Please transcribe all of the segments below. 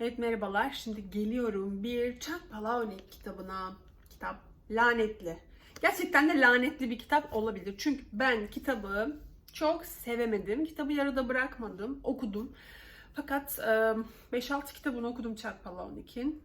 Evet merhabalar. Şimdi geliyorum bir Chuck Palahniuk kitabına. Kitap lanetli. Gerçekten de lanetli bir kitap olabilir. Çünkü ben kitabı çok sevemedim. Kitabı yarıda bırakmadım. Okudum. Fakat e, 5-6 kitabını okudum Chuck Palahniuk'in.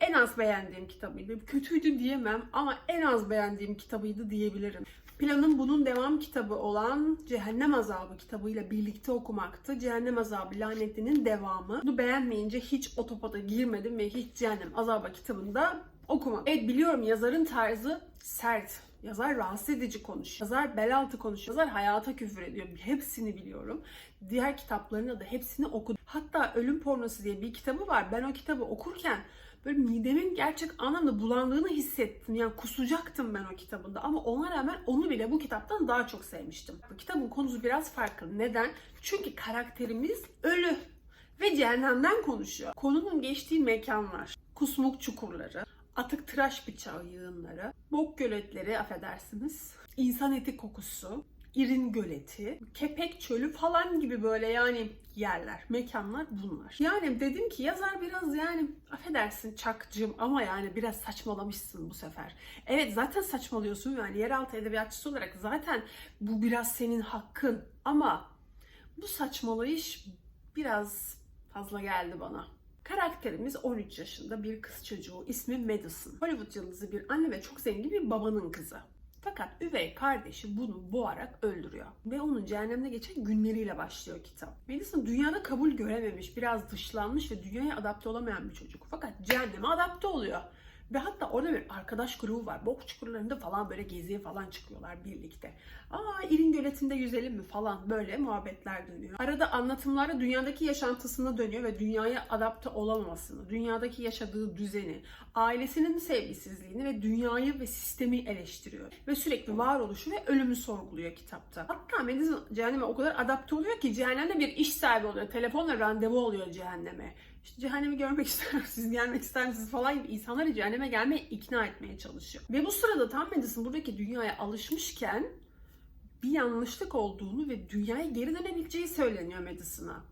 En az beğendiğim kitabıydı. Kötüydü diyemem ama en az beğendiğim kitabıydı diyebilirim. Planım bunun devam kitabı olan Cehennem Azabı kitabıyla birlikte okumaktı. Cehennem Azabı Lanetli'nin devamı. Bunu beğenmeyince hiç otopada girmedim ve hiç Cehennem Azabı kitabında okumadım. Evet biliyorum yazarın tarzı sert. Yazar rahatsız edici konuşuyor. Yazar bel altı konuşuyor. Yazar hayata küfür ediyor. Hepsini biliyorum. Diğer kitaplarını da hepsini okudum. Hatta Ölüm Pornosu diye bir kitabı var. Ben o kitabı okurken böyle midemin gerçek anlamda bulandığını hissettim. Yani kusacaktım ben o kitabında. Ama ona rağmen onu bile bu kitaptan daha çok sevmiştim. Bu kitabın konusu biraz farklı. Neden? Çünkü karakterimiz ölü ve cehennemden konuşuyor. Konunun geçtiği mekanlar, kusmuk çukurları, atık tıraş bıçağı yığınları, bok göletleri affedersiniz, insan eti kokusu, İrin Göleti, Kepek Çölü falan gibi böyle yani yerler, mekanlar bunlar. Yani dedim ki yazar biraz yani affedersin çakcım ama yani biraz saçmalamışsın bu sefer. Evet zaten saçmalıyorsun yani yeraltı edebiyatçısı olarak zaten bu biraz senin hakkın ama bu saçmalayış biraz fazla geldi bana. Karakterimiz 13 yaşında bir kız çocuğu. ismi Madison. Hollywood yıldızı bir anne ve çok zengin bir babanın kızı. Fakat üvey kardeşi bunu boğarak öldürüyor. Ve onun cehennemde geçen günleriyle başlıyor kitap. Madison dünyada kabul görememiş, biraz dışlanmış ve dünyaya adapte olamayan bir çocuk. Fakat cehenneme adapte oluyor. Ve hatta orada bir arkadaş grubu var. Bok çukurlarında falan böyle geziye falan çıkıyorlar birlikte. Aa İrin göletinde yüzelim mi falan böyle muhabbetler dönüyor. Arada anlatımlarda dünyadaki yaşantısına dönüyor ve dünyaya adapte olamamasını, dünyadaki yaşadığı düzeni, ailesinin sevgisizliğini ve dünyayı ve sistemi eleştiriyor. Ve sürekli varoluşu ve ölümü sorguluyor kitapta. Hatta Madison cehenneme o kadar adapte oluyor ki cehennemde bir iş sahibi oluyor. Telefonla randevu oluyor cehenneme. İşte cehennemi görmek ister misiniz, gelmek ister misiniz falan gibi insanları cehenneme gelmeye ikna etmeye çalışıyor. Ve bu sırada tam Madison buradaki dünyaya alışmışken bir yanlışlık olduğunu ve dünyaya geri dönebileceği söyleniyor Madison'a.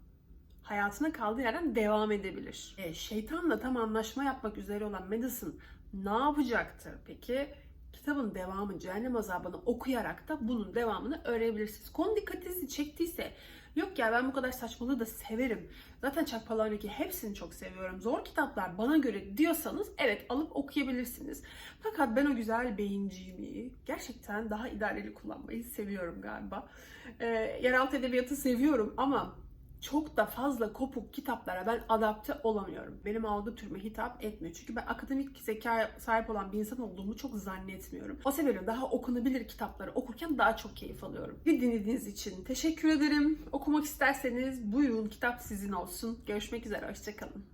Hayatına kaldığı yerden devam edebilir. E, şeytanla tam anlaşma yapmak üzere olan Madison ne yapacaktır peki? Kitabın devamı Cehennem Azabı'nı okuyarak da bunun devamını öğrenebilirsiniz. Konu dikkatinizi çektiyse yok ya ben bu kadar saçmalığı da severim. Zaten Palahniuk'i hepsini çok seviyorum. Zor kitaplar bana göre diyorsanız evet alıp okuyabilirsiniz. Fakat ben o güzel beyinciğimi gerçekten daha idareli kullanmayı seviyorum galiba. Ee, yeraltı edebiyatı seviyorum ama çok da fazla kopuk kitaplara ben adapte olamıyorum. Benim algı türüme hitap etmiyor. Çünkü ben akademik zekaya sahip olan bir insan olduğumu çok zannetmiyorum. O sebeple daha okunabilir kitapları okurken daha çok keyif alıyorum. Bir dinlediğiniz için teşekkür ederim. Okumak isterseniz buyurun kitap sizin olsun. Görüşmek üzere, hoşçakalın.